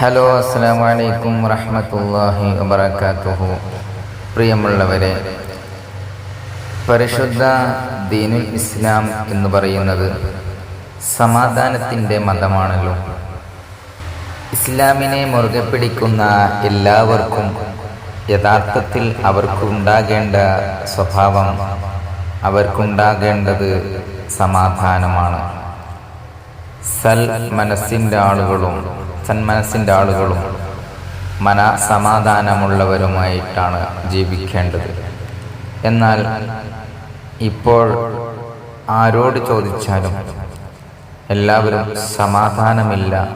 Hello അസ്സാം വലൈക്കും വറഹമത്തല്ലാഹി വബർക്കാത്തുഹു പ്രിയമുള്ളവരെ പരിശുദ്ധ ദീനുൽ ഇസ്ലാം എന്ന് പറയുന്നത് സമാധാനത്തിന്റെ മതമാണല്ലോ. ഇസ്ലാമിനെ മുറുകെ പിടിക്കുന്ന എല്ലാവർക്കും യഥാർത്ഥത്തിൽ അവർക്കുണ്ടാകേണ്ട സ്വഭാവം അവർക്കുണ്ടാകേണ്ടത് സമാധാനമാണ്. സൽ മനസ്സിന്റെ ആളുകളും സന്മനസ്സിന്റെ ആളുകളും മന സമാധാനമുള്ളവരുമായിട്ടാണ് ജീവിക്കേണ്ടത്. എന്നാൽ ഇപ്പോൾ ആരോട് ചോദിച്ചാലും എല്ലാവരും സമാധാനമില്ല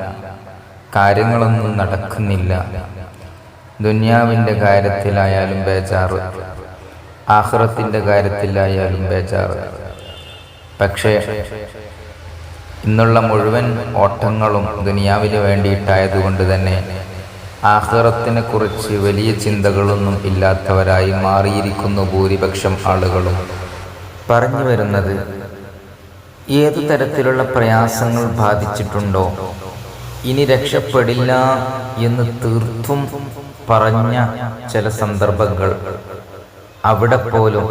കാര്യങ്ങളൊന്നും നടക്കുന്നില്ല. ദുന്യാവിന്റെ കാര്യത്തിലായാലും ബേജാറ് ആഹ്റത്തിന്റെ കാര്യത്തിലായാലും ബേജാറ്. പക്ഷേ ഇന്നുള്ള മുഴുവൻ ഓട്ടങ്ങളും ദുനിയാവിന് വേണ്ടിയിട്ടായതുകൊണ്ട് തന്നെ ആഹ്റത്തിനെ കുറിച്ച് വലിയ ചിന്തകളൊന്നും ഇല്ലാത്തവരായി മാറിയിരിക്കുന്നു ഭൂരിപക്ഷം ആളുകളും. പറഞ്ഞു വരുന്നത് ഏതു തരത്തിലുള്ള പ്രയാസങ്ങൾ ബാധിച്ചിട്ടുണ്ടോ? ഇനി രക്ഷപ്പെടില്ല എന്ന് തീർത്തും പറഞ്ഞ ചില സന്ദർഭങ്ങൾ അവിടെ പോലും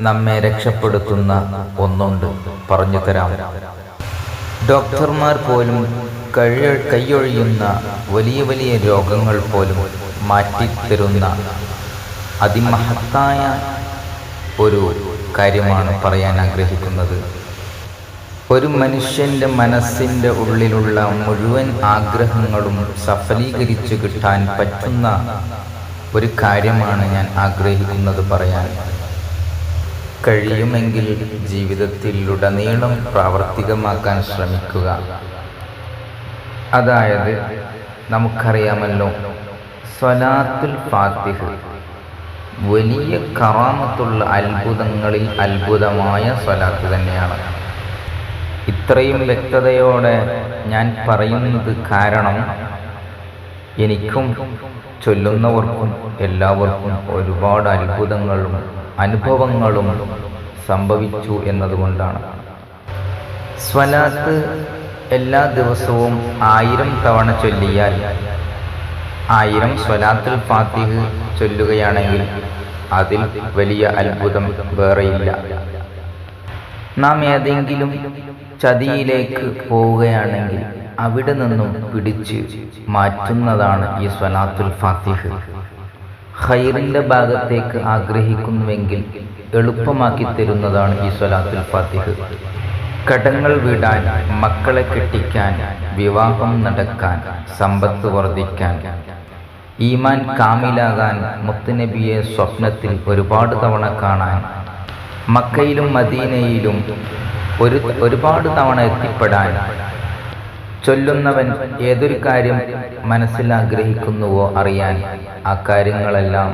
നമ്മെ രക്ഷപ്പെടുത്തുന്ന ഒന്നുണ്ട്. പറഞ്ഞു തരാം. ഡോക്ടർമാർ പോലും കഴിയ കൈയൊഴിയുന്ന വലിയ വലിയ രോഗങ്ങൾ പോലും മാറ്റിത്തരുന്ന അതിമഹത്തായ ഒരു കാര്യമാണ് പറയാൻ ആഗ്രഹിക്കുന്നത്. ഒരു മനുഷ്യന്റെ മനസ്സിന്റെ ഉള്ളിലുള്ള മുഴുവൻ ആഗ്രഹങ്ങളും സഫലീകരിച്ചു കിട്ടാൻ പറ്റുന്ന ഒരു കാര്യമാണ് ഞാൻ ആഗ്രഹിക്കുന്നത് പറയാൻ. കഴിയുമെങ്കിൽ ജീവിതത്തിലുടനീളം പ്രാവർത്തികമാക്കാൻ ശ്രമിക്കുക. അതായത് നമുക്കറിയാമല്ലോ സ്വലാത്തുൽ ഫാത്തിഹ് വലിയ കറാമത്തുള്ള അത്ഭുതങ്ങളിൽ അത്ഭുതമായ സ്വലാത്ത് തന്നെയാണ്. ഇത്രയും വ്യക്തതയോടെ ഞാൻ പറയുന്നത് കാരണം എനിക്കും ചൊല്ലുന്നവർക്കും എല്ലാവർക്കും ഒരുപാട് അത്ഭുതങ്ങളും അനുഭവങ്ങളും സംഭവിച്ചു എന്നതുകൊണ്ടാണ്. സ്വലാത്ത് എല്ലാ ദിവസവും ആയിരം തവണ ചൊല്ലിയാൽ ആയിരം സ്വലാത്തിൽ ഫാത്തിഹ് ചൊല്ലുകയാണെങ്കിൽ അതിൽ വലിയ അത്ഭുതം വേറെയില്ല. നാം ഏതെങ്കിലും ചതിയിലേക്ക് പോവുകയാണെങ്കിൽ അവിടെ നിന്നും പിടിച്ച് മാറ്റുന്നതാണ് ഈ സ്വലാത്തുൽ ഫാത്തിഹ്. ഖൈറിന്റെ ഭാഗത്തേക്ക് ആഗ്രഹിക്കുന്നുവെങ്കിൽ എളുപ്പമാക്കി തരുന്നതാണ് ഈ സ്വലാത്തുൽ ഫാത്തിഹ്. കടങ്ങൾ വിടാൻ മക്കളെ കെട്ടിക്കാൻ വിവാഹം നടക്കാൻ സമ്പത്ത് വർദ്ധിക്കാൻ ഈമാൻ കാമിലാകാൻ മുത്തുനബിയെ സ്വപ്നത്തിൽ ഒരുപാട് തവണ കാണാൻ മക്കയിലും മദീനയിലും ഒരു ഒരുപാട് തവണ എത്തിപ്പെടാൻ ചൊല്ലുന്നവൻ ഏതൊരു കാര്യം മനസ്സിൽ ആഗ്രഹിക്കുന്നുവോ അറിയാൻ ആ കാര്യങ്ങളെല്ലാം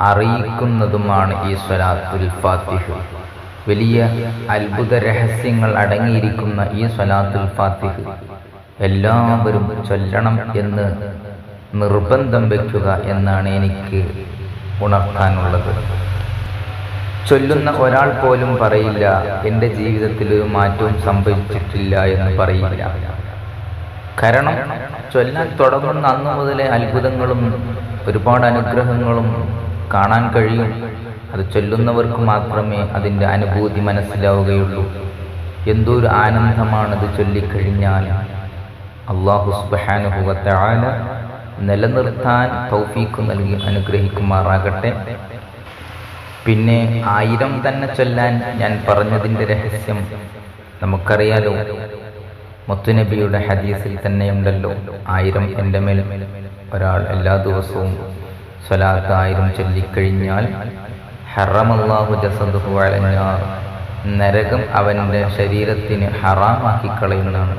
അറിയിക്കുന്നതുമാണ് ഈ സ്വലാത്തുൽ ഫാത്തിഹ്. വലിയ അത്ഭുത രഹസ്യങ്ങൾ അടങ്ങിയിരിക്കുന്ന ഈ സ്വലാത്തുൽ ഫാത്തിഹ് എല്ലാവരും ചൊല്ലണം എന്ന് നിർബന്ധം വയ്ക്കുക എന്നാണ് എനിക്ക് ഉണർത്താനുള്ളത്. ചൊല്ലുന്ന ഒരാൾ പോലും പറയില്ല എന്റെ ജീവിതത്തിൽ ഒരു മാറ്റവും സംഭവിച്ചിട്ടില്ല എന്ന് പറയില്ല. കാരണം ചൊല്ലാൻ തുടങ്ങുന്ന അന്ന് മുതലേ അത്ഭുതങ്ങളും ഒരുപാട് അനുഗ്രഹങ്ങളും കാണാൻ കഴിയും. അത് ചൊല്ലുന്നവർക്ക് മാത്രമേ അതിന്റെ അനുഭൂതി മനസ്സിലാവുകയുള്ളൂ. എന്തൊരു ആനന്ദമാണത് ചൊല്ലിക്കഴിഞ്ഞാൽ. അള്ളാഹു സുബാനുഭവത്തായ നിലനിർത്താൻ തൗഫീക്ക് നൽകി അനുഗ്രഹിക്കുമാറാകട്ടെ. പിന്നെ ആയിരം തന്നെ ചൊല്ലാൻ ഞാൻ പറഞ്ഞതിന്റെ രഹസ്യം നമുക്കറിയാലോ. മുത്തുനബിയുടെ ഹദീസിൽ തന്നെയുണ്ടല്ലോ. ആയിരം എന്റെ മേൽ ഒരാൾ എല്ലാ ദിവസവും സ്വലാത്ത് ആയിരം ചൊല്ലിക്കഴിഞ്ഞാൽ ഹറമല്ലാഹു ജസദുഹു അലഞ്ഞാർ നരകം അവന്റെ ശരീരത്തിന് ഹറാമാക്കി കളയുന്നതാണ്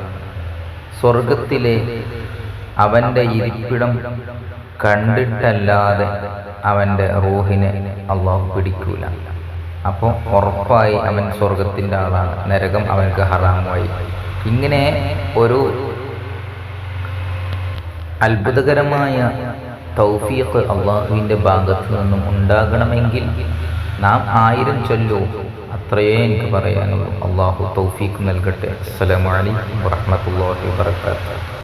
സ്വർഗത്തിലെ അവന്റെ ഇരിപ്പിടം കണ്ടിട്ടല്ലാതെ അവന്റെ റൂഹിനെ അള്ളാഹു പിടിക്കൂല. അപ്പോൾ ഉറപ്പായി അവൻ സ്വർഗത്തിന്റെ ആളാണ്. നരകം അവൻക്ക് ഹറാമായി ഇങ്ങനെ ഒരു അത്ഭുതകരമായ തൗഫീഖ് അള്ളാഹുവിന്റെ ഭാഗത്തു നിന്നും ഉണ്ടാകണമെങ്കിൽ നാം ആയിരം ചൊല്ലൂ. അത്രയേ എനിക്ക് പറയാനുള്ളൂ. അള്ളാഹു തൗഫീഖ് നൽകട്ടെ. അസ്സലാമു അലൈക്കും വറഹ്മത്തുള്ളാഹി വബറകാതുഹു.